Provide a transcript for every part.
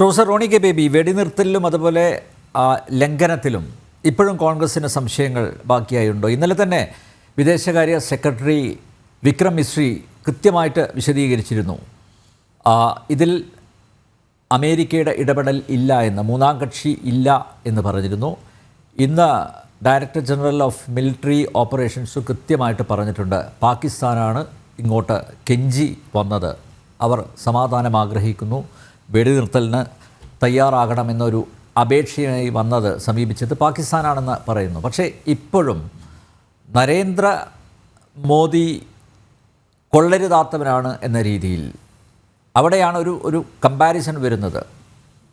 Professor Roni K Baby വെടിനിർത്തലിലും അതുപോലെ ലംഘനത്തിലും ഇപ്പോഴും കോൺഗ്രസിന് സംശയങ്ങൾ ബാക്കിയായുണ്ടോ? ഇന്നലെ തന്നെ വിദേശകാര്യ സെക്രട്ടറി വിക്രം മിശ്രി കൃത്യമായിട്ട് വിശദീകരിച്ചിരുന്നു. ഇതിൽ അമേരിക്കയുടെ ഇടപെടൽ ഇല്ല എന്ന് മൂന്നാം കക്ഷി ഇല്ല എന്ന് പറഞ്ഞിരുന്നു. ഇന്ന് director general of military operations കൃത്യമായിട്ട് പറഞ്ഞിട്ടുണ്ട് പാകിസ്ഥാനാണ് ഇങ്ങോട്ട് കെഞ്ചി വന്നത്. അവർ സമാധാനം ആഗ്രഹിക്കുന്നു. വെടിനിർത്തലിന് തയ്യാറാകണമെന്നൊരു അപേക്ഷയായി വന്നത് സമീപിച്ചത് പാകിസ്ഥാനാണെന്ന് പറയുന്നു. പക്ഷേ ഇപ്പോഴും നരേന്ദ്ര മോദി കൊള്ളരുതാത്തവനാണ് എന്ന രീതിയിൽ അവിടെയാണ് ഒരു ഒരു കമ്പാരിസൺ വരുന്നത്.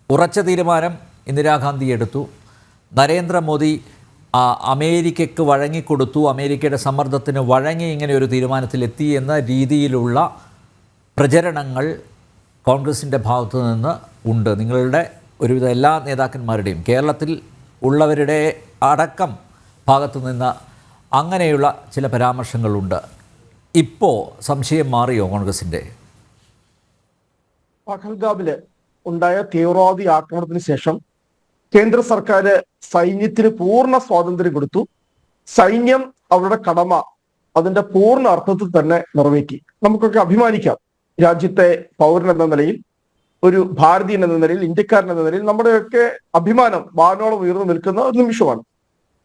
ഉറച്ച തീരുമാനം ഇന്ദിരാഗാന്ധി എടുത്തു. നരേന്ദ്രമോദി അമേരിക്കയ്ക്ക് വഴങ്ങിക്കൊടുത്തു. അമേരിക്കയുടെ സമ്മർദ്ദത്തിന് വഴങ്ങി ഇങ്ങനെ ഒരു തീരുമാനത്തിലെത്തി എന്ന രീതിയിലുള്ള പ്രചരണങ്ങൾ കോൺഗ്രസിന്റെ ഭാഗത്തു നിന്ന് ഉണ്ട്. നിങ്ങളുടെ ഒരുവിധ എല്ലാ നേതാക്കന്മാരുടെയും കേരളത്തിൽ ഉള്ളവരുടെ അടക്കം ഭാഗത്തു നിന്ന് അങ്ങനെയുള്ള ചില പരാമർശങ്ങളുണ്ട്. ഇപ്പോൾ സംശയം മാറിയോ കോൺഗ്രസിന്റെ? പഹൽഗാമിൽ ഉണ്ടായ തീവ്രവാദി ആക്രമണത്തിന് ശേഷം കേന്ദ്ര സർക്കാർ സൈന്യത്തിന് പൂർണ സ്വാതന്ത്ര്യം കൊടുത്തു. സൈന്യം അവരുടെ കടമ അതിന്റെ പൂർണ അർത്ഥത്തിൽ തന്നെ നിറവേറ്റി. നമുക്കൊക്കെ അഭിമാനിക്കാം. രാജ്യത്തെ പൗരൻ എന്ന നിലയിൽ ഒരു ഭാരതീയൻ എന്ന നിലയിൽ ഇന്ത്യക്കാരൻ എന്ന നിലയിൽ നമ്മുടെയൊക്കെ അഭിമാനം വാനോളം ഉയർന്നു നിൽക്കുന്ന ഒരു നിമിഷമാണ്.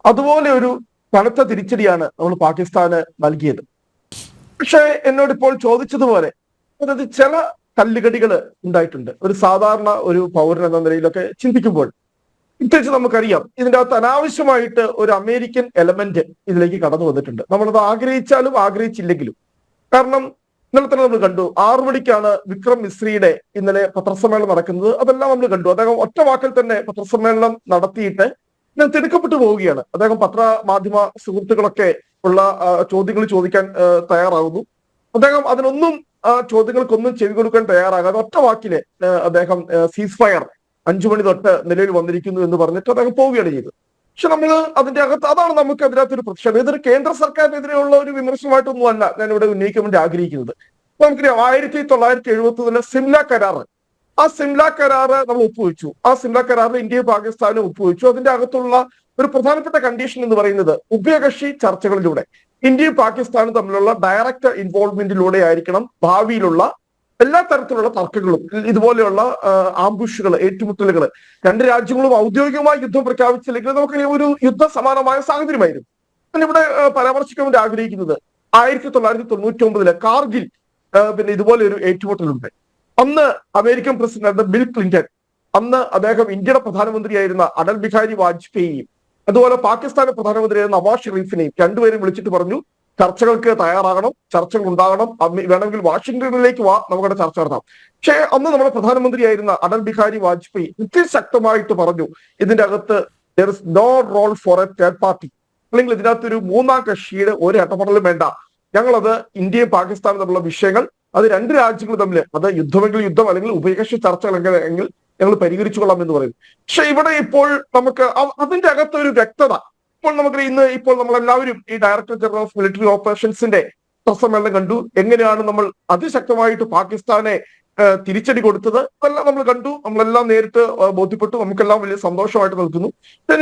അതുപോലെ ഒരു കനത്ത തിരിച്ചടിയാണ് നമ്മൾ പാകിസ്ഥാന് നൽകിയത്. പക്ഷേ എന്നോട് ഇപ്പോൾ ചോദിച്ചതുപോലെ അതായത് ചില കല്ലുകടികൾ ഉണ്ടായിട്ടുണ്ട്. ഒരു സാധാരണ ഒരു പൗരൻ എന്ന നിലയിലൊക്കെ ചിന്തിക്കുമ്പോൾ പ്രത്യേകിച്ച് നമുക്കറിയാം ഇതിന്റെ അകത്ത് അനാവശ്യമായിട്ട് ഒരു അമേരിക്കൻ എലമെന്റ് ഇതിലേക്ക് കടന്നു വന്നിട്ടുണ്ട്. നമ്മളത് ആഗ്രഹിച്ചാലും ആഗ്രഹിച്ചില്ലെങ്കിലും. കാരണം ഇന്നലെ തന്നെ നമ്മൾ കണ്ടു. ആറു മണിക്കാണ് വിക്രം മിശ്രിയുടെ ഇന്നലെ പത്രസമ്മേളനം നടക്കുന്നത്. അതെല്ലാം നമ്മൾ കണ്ടു. അദ്ദേഹം ഒറ്റ വാക്കിൽ തന്നെ പത്രസമ്മേളനം നടത്തിയിട്ട് ഞാൻ തിടുക്കപ്പെട്ടു പോവുകയാണ്. അദ്ദേഹം പത്ര മാധ്യമ സുഹൃത്തുക്കളൊക്കെ ഉള്ള ചോദ്യങ്ങൾ ചോദിക്കാൻ തയ്യാറാകുന്നു അദ്ദേഹം അതിനൊന്നും ചോദ്യങ്ങൾക്കൊന്നും ചെവി കൊടുക്കാൻ തയ്യാറാകാതെ ഒറ്റ വാക്കിൽ അദ്ദേഹം സീസ് ഫയർ അഞ്ചു മണി തൊട്ട് നിലയിൽ വന്നിരിക്കുന്നു എന്ന് പറഞ്ഞിട്ട് അദ്ദേഹം പോവുകയാണ് ചെയ്തത്. പക്ഷെ നമ്മൾ അതിന്റെ അകത്ത് അതാണ് നമുക്ക് അതിനകത്ത് ഒരു പ്രതിഷേധം ഇതൊരു കേന്ദ്ര സർക്കാരിനെതിരെയുള്ള ഒരു വിമർശനമായിട്ടൊന്നും അല്ല ഞാൻ ഇവിടെ ഉന്നയിക്കാൻ വേണ്ടി ആഗ്രഹിക്കുന്നത്. അപ്പൊ നമുക്കറിയാം ആയിരത്തി തൊള്ളായിരത്തി എഴുപത്തി ഒന്നിലെ സിംല കരാറ് ആ സിംല കരാറ് നമ്മൾ ഒപ്പുവെച്ചു. ആ സിംല കരാറിൽ ഇന്ത്യയും പാകിസ്ഥാനും ഒപ്പുവെച്ചു. അതിന്റെ അകത്തുള്ള ഒരു പ്രധാനപ്പെട്ട കണ്ടീഷൻ എന്ന് പറയുന്നത് ഉഭയകക്ഷി ചർച്ചകളിലൂടെ. ഇന്ത്യയും പാകിസ്ഥാനും തമ്മിലുള്ള ഡയറക്റ്റ് ഇൻവോൾവ്മെന്റിലൂടെ ആയിരിക്കണം ഭാവിയിലുള്ള എല്ലാ തരത്തിലുള്ള തർക്കങ്ങളും ഇതുപോലെയുള്ള ആംബുഷുകൾ ഏറ്റുമുട്ടലുകൾ രണ്ട് രാജ്യങ്ങളും ഔദ്യോഗികമായി യുദ്ധം പ്രഖ്യാപിച്ചില്ലെങ്കിൽ നമുക്ക് ഒരു യുദ്ധ സമാനമായ സാഹചര്യമായിരുന്നു. ഞാൻ ഇവിടെ പരാമർശിക്കാൻ വേണ്ടി ആഗ്രഹിക്കുന്നത് ആയിരത്തി തൊള്ളായിരത്തി തൊണ്ണൂറ്റി ഒമ്പതിലെ കാർഗിൽ പിന്നെ ഇതുപോലെ ഒരു ഏറ്റുമുട്ടലുണ്ട്. അന്ന് അമേരിക്കൻ പ്രസിഡന്റ് ബിൽ ക്ലിന്റൺ അന്ന് അദ്ദേഹം ഇന്ത്യയുടെ പ്രധാനമന്ത്രിയായിരുന്ന അടൽ ബിഹാരി വാജ്പേയിയും അതുപോലെ പാകിസ്ഥാന്റെ പ്രധാനമന്ത്രിയായിരുന്ന നവാസ് ഷെറീഫിനെയും രണ്ടുപേരും വിളിച്ചിട്ട് പറഞ്ഞു ചർച്ചകൾക്ക് തയ്യാറാകണം ചർച്ചകൾ ഉണ്ടാകണം വേണമെങ്കിൽ വാഷിംഗ്ടണിലേക്ക് വാ നമുക്കവിടെ ചർച്ച നടത്താം. പക്ഷേ അന്ന് നമ്മുടെ പ്രധാനമന്ത്രിയായിരുന്ന അടൽ ബിഹാരി വാജ്പേയി നിത്യശക്തമായിട്ട് പറഞ്ഞു ഇതിന്റെ അകത്ത് no role for a third party അല്ലെങ്കിൽ ഇതിനകത്ത് ഒരു മൂന്നാം കക്ഷിയുടെ ഒരു ഇടപെടലും വേണ്ട. ഞങ്ങളത് ഇന്ത്യയും പാകിസ്ഥാനും തമ്മിലുള്ള വിഷയങ്ങൾ അത് രണ്ട് രാജ്യങ്ങൾ തമ്മിൽ അത് യുദ്ധമെങ്കിൽ യുദ്ധം അല്ലെങ്കിൽ ഉഭയകക്ഷി ചർച്ചകൾ എങ്കിൽ ഞങ്ങൾ പരിഹരിച്ചു കൊള്ളാം എന്ന് പറയുന്നു പക്ഷെ ഇവിടെ ഇപ്പോൾ നമുക്ക് അതിന്റെ ഒരു വ്യക്തത ഇപ്പോൾ നമുക്ക് ഇന്ന് ഇപ്പോൾ നമ്മൾ എല്ലാവരും ഈ ഡയറക്ടർ ജനറൽ ഓഫ് മിലിറ്ററി ഓപ്പറേഷൻസിന്റെ സമ്മേളനം കണ്ടു. എങ്ങനെയാണ് നമ്മൾ അതിശക്തമായിട്ട് പാകിസ്ഥാനെ തിരിച്ചടി കൊടുത്തത്? അതെല്ലാം നമ്മൾ കണ്ടു. നമ്മളെല്ലാം നേരിട്ട് ബോധ്യപ്പെട്ടു. നമുക്കെല്ലാം വലിയ സന്തോഷമായിട്ട് നിൽക്കുന്നു.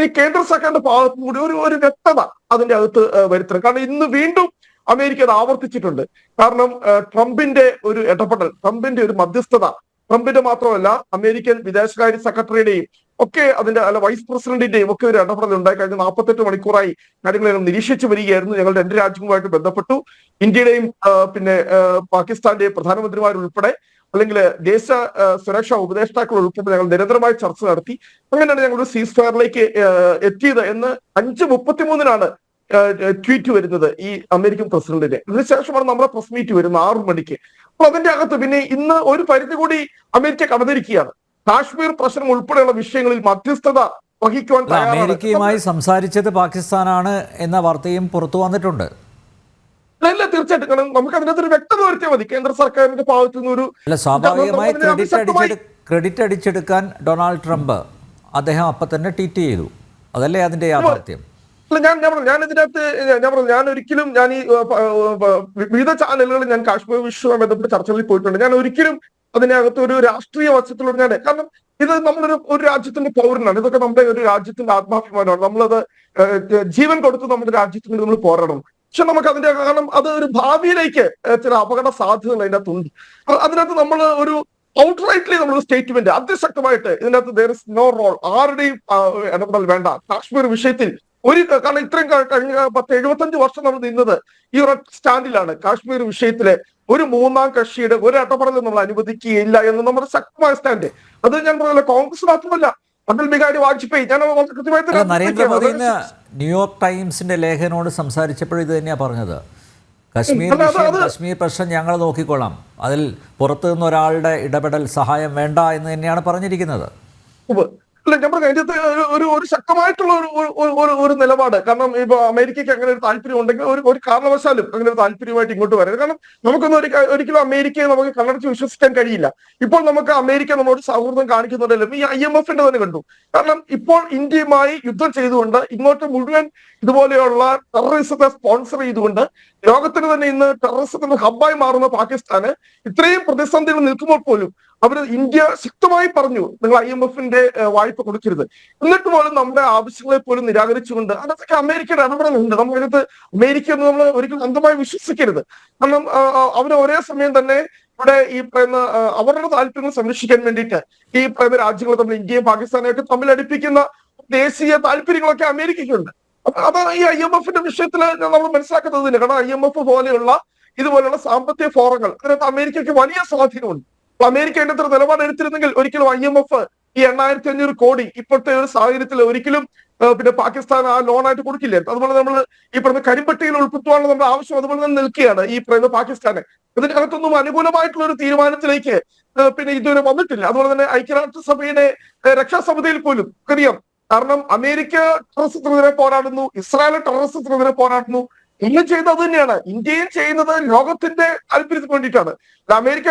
ഈ കേന്ദ്ര സർക്കാരിന്റെ ഭാഗത്തു കൂടി ഒരു ഒരു വ്യക്തത അതിന്റെ അകത്ത് വരുത്തണം. കാരണം ഇന്ന് വീണ്ടും അമേരിക്ക അത് ആവർത്തിച്ചിട്ടുണ്ട്. കാരണം ട്രംപിന്റെ ഒരു ഇടപെടൽ ട്രംപിന്റെ ഒരു മധ്യസ്ഥത ട്രംപിന്റെ മാത്രമല്ല അമേരിക്കൻ വിദേശകാര്യ സെക്രട്ടറിയുടെയും ഒക്കെ അതിന്റെ അല്ല വൈസ് പ്രസിഡന്റിന്റെയും ഒക്കെ ഒരു ഇടപെടൽ ഉണ്ടായി. കഴിഞ്ഞ നാൽപ്പത്തെട്ട് മണിക്കൂറായി കാര്യങ്ങൾ നിരീക്ഷിച്ചു വരികയായിരുന്നു. ഞങ്ങൾ രണ്ട് രാജ്യങ്ങളുമായിട്ട് ബന്ധപ്പെട്ടു. ഇന്ത്യയുടെയും പിന്നെ പാകിസ്ഥാന്റെയും പ്രധാനമന്ത്രിമാരുൾപ്പെടെ അല്ലെങ്കിൽ ദേശ സുരക്ഷാ ഉപദേഷ്ടാക്കൾ ഉൾപ്പെടെ ഞങ്ങൾ നിരന്തരമായി ചർച്ച നടത്തി. അങ്ങനെയാണ് ഞങ്ങൾ സീസ് ഫയറിലേക്ക് എത്തിയത് എന്ന് അഞ്ച് മുപ്പത്തിമൂന്നിനാണ് ട്വീറ്റ് വരുന്നത് ഈ അമേരിക്കൻ പ്രസിഡന്റിന്റെ ഇതിനുശേഷമാണ് നമ്മുടെ പ്രസ് മീറ്റ് വരുന്നത് ആറു മണിക്ക്. അപ്പൊ അതിന്റെ അകത്ത് പിന്നെ ഇന്ന് ഒരു പരിധി കൂടി അമേരിക്ക കടന്നിരിക്കുകയാണ്. കാശ്മീർ പ്രശ്നം ഉൾപ്പെടെയുള്ള വിഷയങ്ങളിൽ മധ്യസ്ഥത വഹിക്കുവാൻ അമേരിക്കയുമായി സംസാരിച്ചത് പാകിസ്ഥാനാണ് എന്ന വാർത്തയും പുറത്തു വന്നിട്ടുണ്ട്. അല്ല, തീർച്ചയായിട്ടും. കാരണം നമുക്ക് അതിനകത്ത് ഒരു വ്യക്തത വരുത്തിയാൽ മതി. കേന്ദ്ര സർക്കാരിന്റെ ഭാഗത്തു നിന്ന് ഒരു സ്വാഭാവികമായി ക്രെഡിറ്റ് അടിച്ചെടു ക്രെഡിറ്റ് അടിച്ചെടുക്കാൻ ഡൊണാൾഡ് ട്രംപ് അദ്ദേഹം അപ്പൊ തന്നെ ട്വീറ്റ് ചെയ്തു. അതല്ലേ അതിന്റെ യാഥാർത്ഥ്യം? അല്ല ഞാൻ ഞാൻ പറഞ്ഞു ഞാൻ ഇതിനകത്ത് ഞാൻ പറഞ്ഞു ഞാൻ ഒരിക്കലും ഞാൻ ഈ വിവിധ ചാനലുകളിൽ ഞാൻ കാശ്മീർ വിഷയവുമായി ബന്ധപ്പെട്ട് ചർച്ചകളിൽ പോയിട്ടുണ്ട്. ഞാൻ ഒരിക്കലും അതിനകത്ത് ഒരു രാഷ്ട്രീയ വശത്തിലൂടെ ഞാൻ കാരണം ഇത് നമ്മളൊരു ഒരു രാജ്യത്തിന്റെ പൗരനാണ്. ഇതൊക്കെ നമ്മുടെ ഒരു രാജ്യത്തിന്റെ ആത്മാഭിമാനമാണ്. നമ്മളത് ജീവൻ കൊടുത്ത് നമ്മുടെ രാജ്യത്തിന് നമ്മൾ പോരാടണം പക്ഷെ നമുക്ക് അതിന്റെ കാരണം അത് ഒരു ഭാവിയിലേക്ക് ചില അപകട സാധ്യതകൾ അതിന്റെ അകത്തുണ്ട് അതിനകത്ത് നമ്മൾ ഒരു ഔട്ട്റൈറ്റ്ലി നമ്മൾ സ്റ്റേറ്റ്മെന്റ് അതിശക്തമായിട്ട് ഇതിനകത്ത് ദർ ഇസ് നോ റോൾ ആരുടെയും ഇടപെടൽ വേണ്ട. കാശ്മീർ വിഷയത്തിൽ ഒരു കാരണം ഇത്രയും കഴിഞ്ഞ പത്ത് എഴുപത്തഞ്ച് വർഷം നമ്മൾ നിന്നത് ഈ ഒരു സ്റ്റാൻഡിലാണ്. കാശ്മീർ വിഷയത്തിലെ ഒരു മൂന്നാം കക്ഷിയുടെ ഒരു ഇടപെടലും നമ്മൾ അനുവദിക്കുകയില്ല എന്ന് നമ്മുടെ ശക്തമായ സ്റ്റാൻഡ്. അത് ഞാൻ പറഞ്ഞല്ലോ കോൺഗ്രസ് മാത്രമല്ല അടൽ ബിഹാരി വാജ്പേയി. ഞാൻ കൃത്യമായി നരേന്ദ്രമോദി ന്യൂയോർക്ക് ടൈംസിന്റെ ലേഖനോട് സംസാരിച്ചപ്പോൾ ഇത് തന്നെയാണ് പറഞ്ഞത്. കശ്മീർ കശ്മീർ പ്രശ്നം ഞങ്ങൾ നോക്കിക്കൊള്ളാം. അതിൽ പുറത്തു നിന്ന് ഒരാളുടെ ഇടപെടൽ സഹായം വേണ്ട എന്ന് തന്നെയാണ് പറഞ്ഞിരിക്കുന്നത്. അല്ല ഞാൻ പറഞ്ഞു അകത്ത് ഒരു- ഒരു ശക്തമായിട്ടുള്ള ഒരു ഒരു- ഒരു- ഒരു ഒരു നിലപാട്. കാരണം ഇപ്പൊ അമേരിക്കയ്ക്ക് അങ്ങനെ ഒരു താല്പര്യം ഉണ്ടെങ്കിൽ ഒരു ഒരു കാരണവശാലും അങ്ങനെ ഒരു താല്പര്യമായിട്ട് ഇങ്ങോട്ട് വരരുത്. കാരണം നമുക്കൊന്നും ഒരു ഒരിക്കലും അമേരിക്കയെ നമുക്ക് കണ്ണടച്ച് വിശ്വസിക്കാൻ കഴിയില്ല. ഇപ്പോൾ നമുക്ക് അമേരിക്ക നമ്മളോട് സൗഹൃദം കാണിക്കുന്നുണ്ടല്ലോ. ഈ ഐ എം എഫിന്റെ തന്നെ കണ്ടു. കാരണം ഇപ്പോൾ ഇന്ത്യയുമായി യുദ്ധം ചെയ്തുകൊണ്ട് ഇങ്ങോട്ട് മുഴുവൻ ഇതുപോലെയുള്ള ടെററിസത്തെ സ്പോൺസർ ചെയ്തുകൊണ്ട് ലോകത്തിന് തന്നെ ഇന്ന് ടെററിസത്തിന്റെ ഹബ്ബായി മാറുന്ന പാകിസ്ഥാന് ഇത്രയും പ്രതിസന്ധികൾ നിൽക്കുമ്പോൾ പോലും അവർ ഇന്ത്യ ശക്തമായി പറഞ്ഞു നിങ്ങൾ ഐ എം എഫിന്റെ വായ്പ കൊടുക്കരുത്. എന്നിട്ട് പോലും നമ്മുടെ ആവശ്യങ്ങളെ പോലും നിരാകരിച്ചുകൊണ്ട് അതൊക്കെ അമേരിക്കയുടെ ഇടപെടലുണ്ട്. നമ്മൾ അമേരിക്ക എന്ന് നമ്മൾ ഒരിക്കലും അന്ധമായി വിശ്വസിക്കരുത്. കാരണം അവർ ഒരേ സമയം തന്നെ ഇവിടെ ഈ പറയുന്ന അവരുടെ താല്പര്യങ്ങൾ സംരക്ഷിക്കാൻ വേണ്ടിയിട്ട് ഈ പറയുന്ന രാജ്യങ്ങൾ തമ്മിൽ ഇന്ത്യയും പാകിസ്ഥാനെയും ഒക്കെ തമ്മിൽ അടുപ്പിക്കുന്ന ദേശീയ താല്പര്യങ്ങളൊക്കെ അമേരിക്കയ്ക്കുണ്ട്. അപ്പൊ അത് ഈ ഐ എം എഫിന്റെ വിഷയത്തിൽ നമ്മൾ മനസ്സിലാക്കുന്നതിന് കാരണം ഐ എം എഫ് പോലെയുള്ള ഇതുപോലെയുള്ള സാമ്പത്തിക ഫോറങ്ങൾ അതിനകത്ത് അമേരിക്കയ്ക്ക് വലിയ സ്വാധീനമുണ്ട്. അമേരിക്ക അതിനകത്ത് ഒരു നിലപാട് എടുത്തിരുന്നെങ്കിൽ ഒരിക്കലും ഐ എം എഫ് ഈ എണ്ണായിരത്തി അഞ്ഞൂറ് കോടി ഇപ്പോഴത്തെ ഒരു സാഹചര്യത്തിൽ ഒരിക്കലും പിന്നെ പാകിസ്ഥാൻ ആ ലോൺ ആയിട്ട് കൊടുക്കില്ല? അതുപോലെ നമ്മൾ ഈ പറയുന്ന കരിമ്പട്ടിയിൽ ഉൾപ്പെടുത്തുവാനുള്ള നമ്മുടെ ആവശ്യം അതുപോലെ തന്നെ നിൽക്കുകയാണ് ഈ പറയുന്ന പാകിസ്ഥാനെ. ഇതിനകത്തൊന്നും അനുകൂലമായിട്ടുള്ള ഒരു തീരുമാനത്തിലേക്ക് പിന്നെ ഇതുവരെ വന്നിട്ടില്ല. അതുപോലെ തന്നെ ഐക്യരാഷ്ട്രസഭയുടെ രക്ഷാസമിതിയിൽ പോലും അറിയാം കാരണം അമേരിക്ക ടെററിസത്തിനെതിരെ പോരാടുന്നു ഇസ്രായേൽ ടെററിസത്തിനെതിരെ പോരാടുന്നു. എല്ലാം ചെയ്യുന്നത് അത് തന്നെയാണ്. ഇന്ത്യയും ചെയ്യുന്നത് ലോകത്തിന്റെ താല്പര്യത്തിന് വേണ്ടിയിട്ടാണ് അമേരിക്ക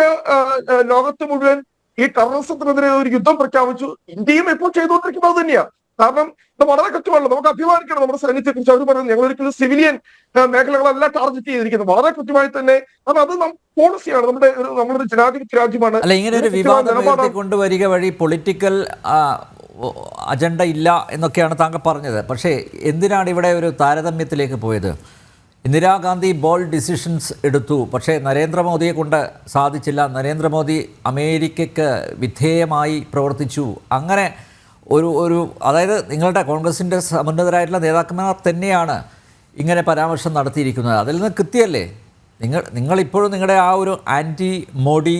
ലോകത്ത് മുഴുവൻ ഈ ടെററിസത്തിനെതിരെ ഒരു യുദ്ധം പ്രഖ്യാപിച്ചു. ഇന്ത്യയും ഇപ്പോൾ ചെയ്തുകൊണ്ടിരിക്കുന്നത് അത് തന്നെയാണ് കാരണം ഇത് വളരെ കൃത്യമാണല്ലോ. നമുക്ക് അഭിമാനിക്കണം നമ്മുടെ സൈന്യത്തെ കുറിച്ച്. അവർ പറയുന്നത് ഞങ്ങൾ ഒരിക്കലും സിവിലിയൻ മേഖലകളല്ല ടാർഗറ്റ് ചെയ്തിരിക്കുന്നത് വളരെ കൃത്യമായി തന്നെ. കാരണം അത് പോളിസിയാണ് നമ്മുടെ ഒരു നമ്മളൊരു ജനാധിപത്യ രാജ്യമാണ്. അല്ല ഇങ്ങനെ ഒരു വിവാദം നിലപാടാണ്. വഴി പൊളിറ്റിക്കൽ അജണ്ട ഇല്ല എന്നൊക്കെയാണ് താങ്കൾ പറഞ്ഞത്. പക്ഷേ എന്തിനാണ് ഇവിടെ ഒരു താരതമ്യത്തിലേക്ക് പോയത്? ഇന്ദിരാഗാന്ധി ബോൾ ഡിസിഷൻസ് എടുത്തു. പക്ഷേ നരേന്ദ്രമോദിയെ കൊണ്ട് സാധിച്ചില്ല. നരേന്ദ്രമോദി അമേരിക്കയ്ക്ക് വിധേയമായി പ്രവർത്തിച്ചു. അങ്ങനെ ഒരു ഒരു അതായത് നിങ്ങളുടെ കോൺഗ്രസിന്റെ സമുന്നതരായിട്ടുള്ള നേതാക്കന്മാർ തന്നെയാണ് ഇങ്ങനെ പരാമർശം നടത്തിയിരിക്കുന്നത്. അതിൽ നിന്ന് കൃത്യമല്ലേ നിങ്ങൾ നിങ്ങളിപ്പോഴും നിങ്ങളുടെ ആ ഒരു ആന്റി മോഡി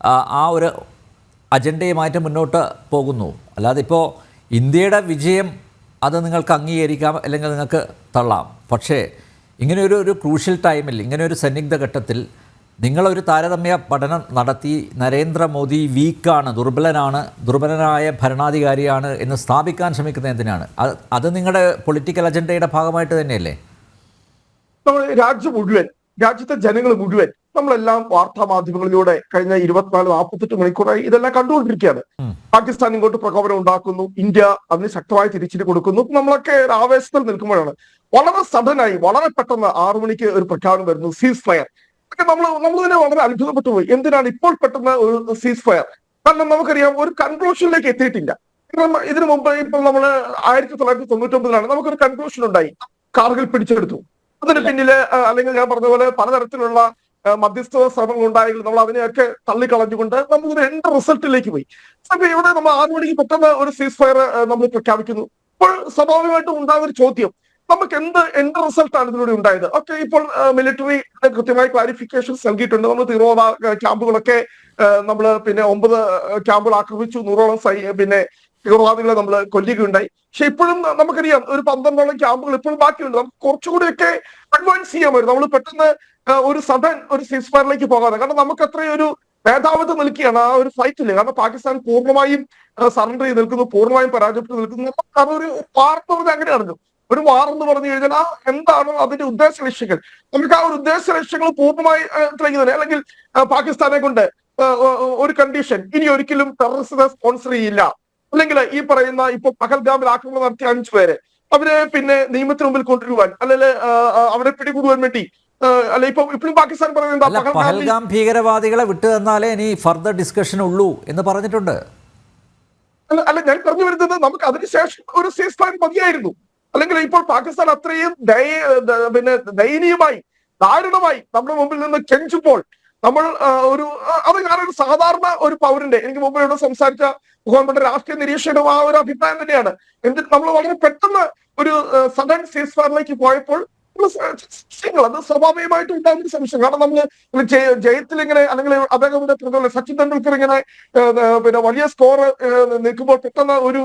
ആ, ഒരു ഒരു അജണ്ടയുമായിട്ട് മുന്നോട്ട് പോകുന്നു. അല്ലാതെ ഇപ്പോൾ ഇന്ത്യയുടെ വിജയം അത് നിങ്ങൾക്ക് അംഗീകരിക്കാം അല്ലെങ്കിൽ നിങ്ങൾക്ക് തള്ളാം. പക്ഷേ ഇങ്ങനെ ഒരു ഒരു ക്രൂഷ്യൽ ടൈമിൽ ഇങ്ങനെ ഒരു സന്നിഗ്ധ ഘട്ടത്തിൽ നിങ്ങളൊരു താരതമ്യ പഠനം നടത്തി നരേന്ദ്രമോദി വീക്കാണ് ദുർബലനാണ് ദുർബലനായ ഭരണാധികാരിയാണ് എന്ന് സ്ഥാപിക്കാൻ ശ്രമിക്കുന്നത് എന്തിനാണ്? അത് അത് നിങ്ങളുടെ പൊളിറ്റിക്കൽ അജണ്ടയുടെ ഭാഗമായിട്ട് തന്നെയല്ലേ? നമ്മൾ രാജ്യം മുഴുവൻ രാജ്യത്തെ ജനങ്ങൾ മുഴുവൻ നമ്മളെല്ലാം വാർത്താ മാധ്യമങ്ങളിലൂടെ കഴിഞ്ഞ ഇരുപത്തിനാല് നാൽപ്പത്തെട്ട് മണിക്കൂറായി ഇതെല്ലാം കണ്ടുകൊണ്ടിരിക്കുകയാണ്. പാകിസ്ഥാൻ ഇങ്ങോട്ട് പ്രകോപനം ഉണ്ടാക്കുന്നു ഇന്ത്യ അതിന് ശക്തമായ തിരിച്ചിട്ട് കൊടുക്കുന്നു. നമ്മളൊക്കെ ആവേശത്തിൽ നിൽക്കുമ്പോഴാണ് വളരെ സഡനായി വളരെ പെട്ടെന്ന് ആറു മണിക്ക് ഒരു പ്രഖ്യാപനം വരുന്നു സീസ് ഫയർ നമ്മൾ നമ്മൾ തന്നെ വളരെ അത്ഭുതപ്പെട്ടു പോയി. എന്തിനാണ് ഇപ്പോൾ പെട്ടെന്ന് ഒരു സീസ് ഫയർ കാരണം നമുക്കറിയാം ഒരു കൺക്ലൂഷനിലേക്ക് എത്തിയിട്ടില്ല. ഇതിനു മുമ്പ് ഇപ്പോൾ നമ്മൾ ആയിരത്തി തൊള്ളായിരത്തി തൊണ്ണൂറ്റി ഒമ്പതിലാണ് നമുക്കൊരു കൺക്ലൂഷൻ ഉണ്ടായി. കാറുകൾ പിടിച്ചെടുത്തു. അതിന് പിന്നിൽ അല്ലെങ്കിൽ ഞാൻ പറഞ്ഞ പോലെ പലതരത്തിലുള്ള മധ്യസ്ഥ ശ്രമങ്ങൾ ഉണ്ടായെങ്കിൽ നമ്മൾ അതിനെയൊക്കെ തള്ളിക്കളഞ്ഞുകൊണ്ട് നമുക്ക് എൻഡ് റിസൾട്ടിലേക്ക് പോയി. അപ്പൊ ഇവിടെ നമ്മൾ ആറു മണിക്ക് പെട്ടെന്ന് ഒരു സീസ് ഫയർ നമ്മൾ പ്രഖ്യാപിക്കുന്നു. അപ്പോൾ സ്വാഭാവികമായിട്ടും ഉണ്ടാകുന്ന ഒരു ചോദ്യം നമുക്ക് എന്ത് എന്ത് റിസൾട്ടാണ് ഇതിലൂടെ ഉണ്ടായത്? ഓക്കെ ഇപ്പോൾ മിലിറ്ററി കൃത്യമായ ക്ലാരിഫിക്കേഷൻസ് നൽകിയിട്ടുണ്ട്. നമ്മൾ ആ, ക്യാമ്പുകളൊക്കെ നമ്മൾ പിന്നെ ഒമ്പത് ക്യാമ്പുകൾ ആക്രമിച്ചു നൂറോളം സൈ പിന്നെ തീവ്രവാദികളെ നമ്മൾ കൊല്ലുകയുണ്ടായി. പക്ഷെ ഇപ്പോഴും നമുക്കറിയാം ഒരു പന്ത്രണ്ടോളം ക്യാമ്പുകൾ ഇപ്പോഴും ബാക്കിയുണ്ട്. നമുക്ക് കുറച്ചുകൂടിയൊക്കെ അഡ്വാൻസ് പറ്റും. നമ്മൾ പെട്ടെന്ന് ഒരു സഡൻ ഒരു സീസ് ഫയറിലേക്ക് പോകാതെ. കാരണം നമുക്ക് അത്രയും ഒരു മേധാവിത്വം നിൽക്കുകയാണ് ആ ഒരു ഫൈറ്റിൽ കാരണം പാകിസ്ഥാൻ പൂർണമായും സറണ്ടർ ചെയ്ത് നിൽക്കുന്നു പൂർണമായും പരാജയപ്പെട്ട് നിൽക്കുന്നു. കാരണം ഒരു പാർട്ട് അങ്ങനെയാണല്ലോ. ഒരു വാർ എന്ന് പറഞ്ഞു കഴിഞ്ഞാൽ ആ എന്താണ് അതിന്റെ ഉദ്ദേശ ലക്ഷ്യങ്ങൾ? നമുക്ക് ആ ഒരു ഉദ്ദേശ ലക്ഷ്യങ്ങൾ പൂർണമായി തന്നെ അല്ലെങ്കിൽ പാകിസ്ഥാനെ കൊണ്ട് ഒരു കണ്ടീഷൻ ഇനി ഒരിക്കലും ടെററിസ്റ്റിനെ സ്പോൺസർ ചെയ്യില്ല. അല്ലെങ്കിൽ ഈ പറയുന്ന ഇപ്പൊ പഹൽഗാമിൽ ആക്രമണം നടത്തിയ അഞ്ചു പേരെ അവരെ പിന്നെ നിയമത്തിന് മുമ്പിൽ കൊണ്ടുവരുവാൻ അല്ലെങ്കിൽ അവരെ പിടികൂടുവാൻ വേണ്ടി അല്ല ഇപ്പൊ ഇപ്പോഴും പാകിസ്ഥാൻ പറയുന്നത് പഹൽഗാം ഭീകരവാദികളെ വിട്ടു തന്നാലേ ഇനി ഫർദർ ഡിസ്കഷൻ ഉള്ളൂ എന്ന് പറഞ്ഞിട്ടുണ്ട്. അല്ല അല്ല ഞാൻ പറഞ്ഞു വരുന്നത് നമുക്ക് അതിനുശേഷം ഒരു സീസ് പ്ലാൻ മതിയായിരുന്നു. അല്ലെങ്കിൽ ഇപ്പോൾ പാകിസ്ഥാൻ അത്രയും പിന്നെ ദയനീയമായി ദാരുണമായി നമ്മുടെ മുമ്പിൽ നിന്ന് കെഞ്ചുമ്പോൾ നമ്മൾ ഒരു അത് ഞാനൊരു സാധാരണ ഒരു പൗരന്റെ എനിക്ക് മുമ്പ് ഇവിടെ സംസാരിച്ച ബഹുമാനപ്പെട്ട രാഷ്ട്രീയ നിരീക്ഷകനും ആ ഒരു അഭിപ്രായം തന്നെയാണ്. എന്നിട്ട് നമ്മൾ വളരെ പെട്ടെന്ന് ഒരു സഡൻ സീസ് ഫയറിലേക്ക് പോയപ്പോൾ സംശയങ്ങൾ അത് സ്വാഭാവികമായിട്ട് ഉണ്ടാകുന്ന സംശയം. കാരണം നമ്മൾ ജയത്തിൽ ഇങ്ങനെ അല്ലെങ്കിൽ അദ്ദേഹത്തിന്റെ പ്രതിപോലെ സച്ചിൻ തെണ്ടുൽക്കർ ഇങ്ങനെ പിന്നെ വലിയ സ്കോർ നിൽക്കുമ്പോൾ പെട്ടെന്ന് ഒരു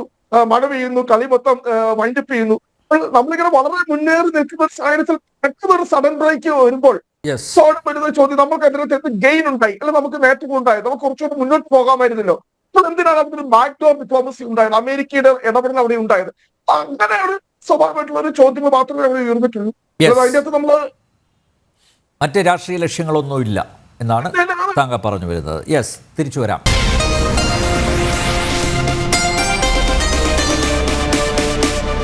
മഴ പെയ്യുന്നു കളി മൊത്തം വൈൻഡപ്പ് ചെയ്യുന്നു. നമ്മളിങ്ങനെ വളരെ മുന്നേറി നിൽക്കുന്ന സാഹചര്യത്തിൽ പെട്ടെന്ന് ഒരു സഡൻ ബ്രേക്ക് വരുമ്പോൾ സോഡ് വരുന്ന ചോദ്യം നമുക്ക് അതിനകത്ത് എന്ത് ഗെയിൻ ഉണ്ടായി? അല്ലെ നമുക്ക് നേട്ടം ഉണ്ടായി? നമുക്ക് കുറച്ചുകൂടി മുന്നോട്ട് പോകാമായിരുന്നല്ലോ. അപ്പോൾ എന്തിനാണ് അതിന് ബാക്ക് ഡോർ ഡിപ്ലോമസി ഉണ്ടായത്? അമേരിക്കയുടെ ഇടപെടൽ അവിടെ ഉണ്ടായത്? അങ്ങനെ ഒരു സ്വാഭാവികമായിട്ടുള്ള ഒരു ചോദ്യങ്ങൾ മാത്രമേ അവിടെ ഉയർന്നിട്ടുള്ളൂ. അതിന്റെ അകത്ത് നമ്മൾ മറ്റ് രാഷ്ട്രീയ ലക്ഷ്യങ്ങളൊന്നുമില്ല എന്നാണ് താങ്കൾ പറഞ്ഞു വരുന്നത്. യെസ് തിരിച്ചു വരാം.